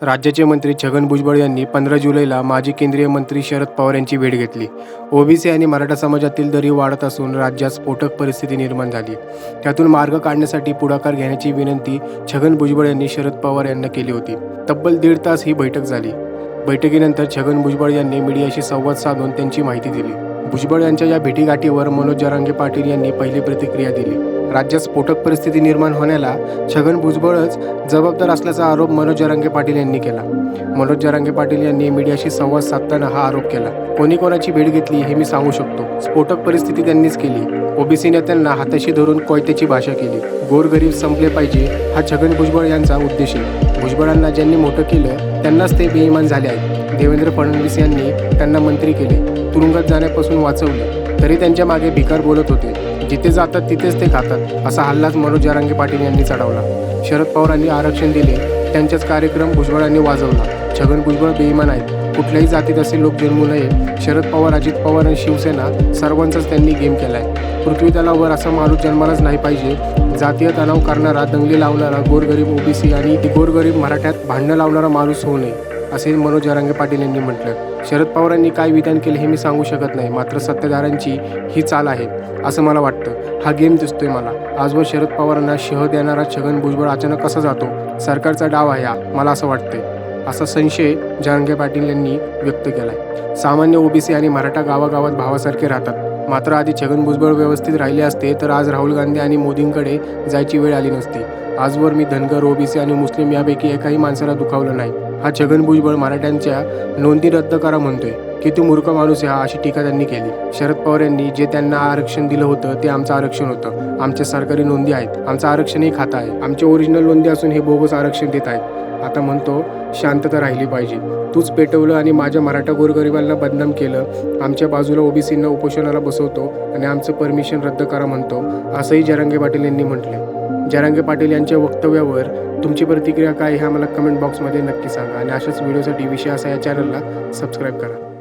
राज्याचे मंत्री छगन भुजबळ यांनी पंधरा जुलैला माजी केंद्रीय मंत्री शरद पवार यांची भेट घेतली. ओबीसी आणि मराठा समाजातील दरी वाढत असून राज्यात स्फोटक परिस्थिती निर्माण झाली. त्यातून मार्ग काढण्यासाठी पुढाकार घेण्याची विनंती छगन भुजबळ यांनी शरद पवार यांना केली होती. तब्बल दीड तास ही बैठक झाली. बैठकीनंतर छगन भुजबळ यांनी मीडियाशी संवाद साधून त्यांची माहिती दिली. भुजबळ यांच्या या भेटीगाठीवर मनोज जरांगे पाटील यांनी पहिली प्रतिक्रिया दिली. राज्यात स्फोटक परिस्थिती निर्माण होण्याला छगन भुजबळच जबाबदार असल्याचा आरोप मनोज जरांगे पाटील यांनी केला. मनोज जरांगे पाटील यांनी मीडियाशी संवाद साधताना हा आरोप केला. कोणी कोणाची भेट घेतली हे मी सांगू शकतो. स्फोटक परिस्थिती त्यांनीच केली. ओबीसी नेत्यांना हाताशी धरून कोयत्याची भाषा केली. गोरगरीब संपले पाहिजे हा छगन भुजबळ यांचा उद्देश आहे. भुजबळांना ज्यांनी मोठं केलं त्यांनाच ते बेईमान झाले आहेत. देवेंद्र फडणवीस यांनी त्यांना मंत्री केले. तुरुंगात जाण्यापासून वाचवले. तरी त्यांच्या मागे भिकार बोलत होते. जिथे जातात तिथेच ते खातात असा हल्लाच मनोज जरांगे पाटील यांनी चढवला. शरद पवारांनी आरक्षण दिले त्यांचाच कार्यक्रम भुजबळांनी वाजवला. छगन भुजबळ बेईमान आहेत. कुठल्याही जातीत असे लोक जन्मू नये. शरद पवार अजित पवार आणि शिवसेना सर्वांचाच त्यांनी गेम केलाय. पृथ्वी तलावर असा माणूस जन्मालाच नाही पाहिजे. जातीय तणाव करणारा दंगली लावणारा गोरगरीब ओबीसी आणि गोरगरीब मराठ्यात भांडणं लावणारा माणूस होऊ नये. असे मनोज जरांगे पाटील यांनी म्हटलं शरद पवारांनी काय विधान केले हे मी सांगू शकत नाही मात्र सत्ताधाऱ्यांची ही चाल आहे असं मला वाटतं. हा गेम दिसतोय मला. आजवर शरद पवारांना शह देणारा छगन भुजबळ अचानक कसा जातो? सरकारचा डाव आहे हा मला असं वाटतंय. असा संशय जहांगे पाटील यांनी व्यक्त केलाय. सामान्य ओबीसी आणि मराठा गावागावात भावासारखे राहतात. मात्र आधी छगन भुजबळ व्यवस्थित राहिले असते तर आज राहुल गांधी आणि मोदींकडे जायची वेळ आली नसती. आजवर मी धनगर ओबीसी आणि मुस्लिम यापैकी एकाही माणसाला दुखावलं नाही. हा छगन भुजबळ मराठ्यांच्या नोंदी रद्द करा म्हणतोय किती मूर्ख माणूस आहे हा अशी टीका त्यांनी केली. शरद पवार यांनी जे त्यांना आरक्षण दिलं होतं ते आमचं आरक्षण होतं. आमच्या सरकारी नोंदी आहेत. आमचं आरक्षणही खातं आहे. आमचे ओरिजिनल नोंदी असून हे बोगस आरक्षण देत आहेत. आता म्हणतो शांतता राहिली पाहिजे. तूच पेटवलं आणि माझ्या मराठा गोरगरिबांना बदनाम केलं. आमच्या बाजूला ओबीसींना उपोषणाला बसवतो आणि आमचं परमिशन रद्द करा म्हणतो असंही जरांगे पाटील यांनी म्हटले जरांगे पाटील यांच्या वक्तव्यावर तुमची प्रतिक्रिया काय हे आम्हाला कमेंट बॉक्समध्ये नक्की सांगा. आणि अशाच व्हिडिओसाठी विषय असा या चॅनलला सबस्क्राईब करा.